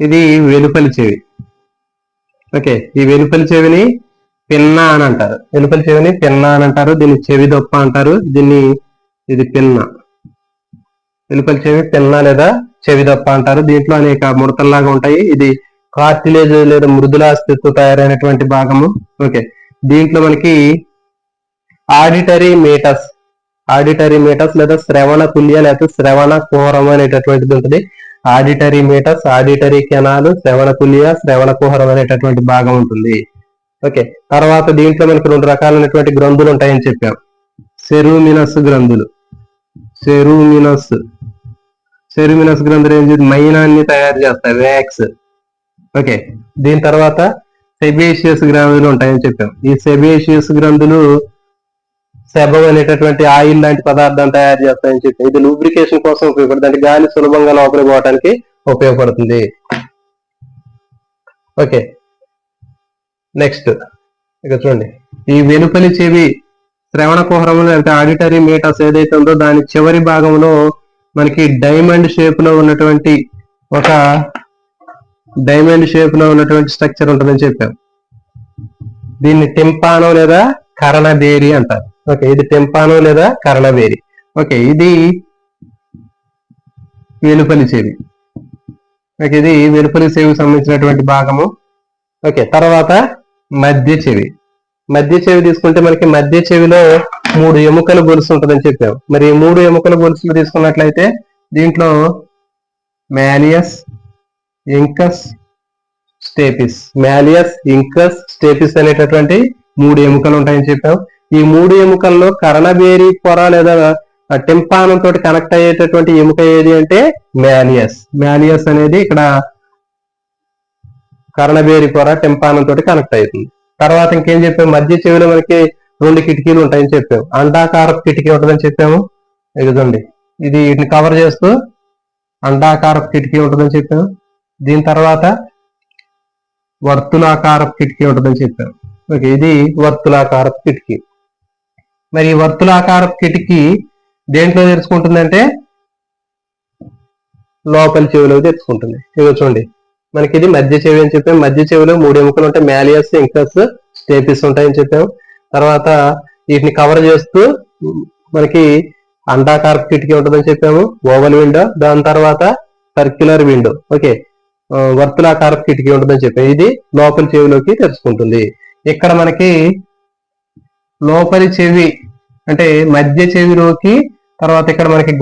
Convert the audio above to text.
ఇది వెలుపలి చెవి. ఓకే ఈ వెలుపలి చెవిని పిన్న అని అంటారు. వెలుపలి చెవిని పిన్న అని అంటారు దీన్ని చెవి దొప్ప అంటారు దీన్ని ఇది పిన్న. వెలుపలి చెవి పిన్న లేదా చెవి దొప్ప అంటారు. దీంట్లో అనేక ముడతల్లాగా ఉంటాయి. ఇది కార్టిలేజ్ లేదా మృదులాస్థితో తయారైనటువంటి భాగము. ఓకే దీంట్లో మనకి ఆడిటరీ మీటర్స్ ఆడిటరీ మీటర్స్ లేదా శ్రవణ కుల్య లేదా శ్రవణ కుహరం అనేటటువంటిది ఉంటుంది. ఆడిటరీ మీటర్స్ ఆడిటరీ కెనాలు శ్రవణ కులియ శ్రవణ కుహరం అనేటటువంటి భాగం ఉంటుంది. ఓకే తర్వాత దీంట్లో మనకి రెండు రకాలైనటువంటి గ్రంథులు ఉంటాయని చెప్పాం. సెరూమినస్ గ్రంథులు. సెరూమినస్ సెరూమినస్ గ్రంథులు ఏం చేసి మైనాన్ని తయారు చేస్తాయి. వ్యాక్స్ ఓకే దీని తర్వాత సెబేషియస్ గ్రంథులు ఉంటాయని చెప్పాం. ఈ సెబేషియస్ గ్రంథులు సెబం అనేటటువంటి ఆయిల్ లాంటి పదార్థం తయారు చేస్తాయని చెప్పి ఇది లూబ్రికేషన్ కోసం ఉపయోగపడుతుంది. అంటే గాలి సులభంగా లోపలికి పోవడానికి ఉపయోగపడుతుంది. ఓకే. నెక్స్ట్ ఇక చూడండి. ఈ వెలుపలి చెవి శ్రవణ కుహరంలో లేకపోతే ఆడిటరీ మీటర్స్ ఏదైతే ఉందో దాని చివరి భాగంలో మనకి డైమండ్ షేప్లో ఉన్నటువంటి ఒక డైమండ్ షేప్లో ఉన్నటువంటి స్ట్రక్చర్ ఉంటుందని చెప్పాం. దీన్ని టింపానో లేదా కరణదేరి అంటారు. ఓకే ఇది టెంపానో లేదా కరణబేరి ఓకే ఇది వెలుపలి చెవి. ఓకే ఇది వెలుపలి చెవికి సంబంధించినటువంటి భాగము. ఓకే తర్వాత మధ్య చెవి. మధ్య చెవి తీసుకుంటే మనకి మధ్య చెవిలో మూడు ఎముకల గొలుసు ఉంటుందని చెప్పాం మరి ఈ మూడు ఎముకల గొలుసులు తీసుకున్నట్లయితే దీంట్లో malleus incus stapes. Malleus incus stapes అనేటటువంటి మూడు ఎముకలు ఉంటాయని చెప్పాం ఈ మూడు ఎముకల్లో కరణబేరి పొర లేదా టెంపానం తోటి కనెక్ట్ అయ్యేటటువంటి ఎముక ఏది అంటే మ్యానియస్. మ్యానియస్ అనేది ఇక్కడ కరణబేరి పొర టెంపానం తోటి కనెక్ట్ అవుతుంది. తర్వాత ఇంకేం చెప్పాము? మధ్య చెవిలో మనకి రెండు కిటికీలు ఉంటాయని చెప్పాము. అండాకారపు కిటికీ ఉంటుందని చెప్పాము. ఇదిగోండి ఇది వీటిని కవర్ చేస్తూ అండాకారపు కిటికీ ఉంటుందని చెప్పాము. దీని తర్వాత వర్తులాకారపు కిటికీ ఉంటుందని చెప్పాము. ఓకే ఇది వర్తులాకారపు కిటికీ. మరి ఈ వర్తులాకారపు కిటికీ దేంట్లో తెరుచుకుంటుందంటే లోపలి చెవిలో తెరుచుకుంటుంది. ఇదిగో చూడండి. మనకి ఇది మధ్య చెవి అని చెప్పాము మధ్య చెవిలో మూడు ఎముకలు ఉంటాయి. మ్యాలియస్ ఇంకస్ స్టేపిస్ ఉంటాయని చెప్పాము తర్వాత వీటిని కవర్ చేస్తూ మనకి అండాకార కిటికీ ఉంటుందని చెప్పాము. Oval window. దాని తర్వాత సర్క్యులర్ విండో. ఓకే. వర్తులాకార కిటికీ ఉంటుందని చెప్పాము ఇది లోపలి చెవిలోకి తెరుచుకుంటుంది. ఇక్కడ మనకి లోపలి చెవి అంటే మధ్య చెవిలోకి తర్వాత ఇక్కడ మనకి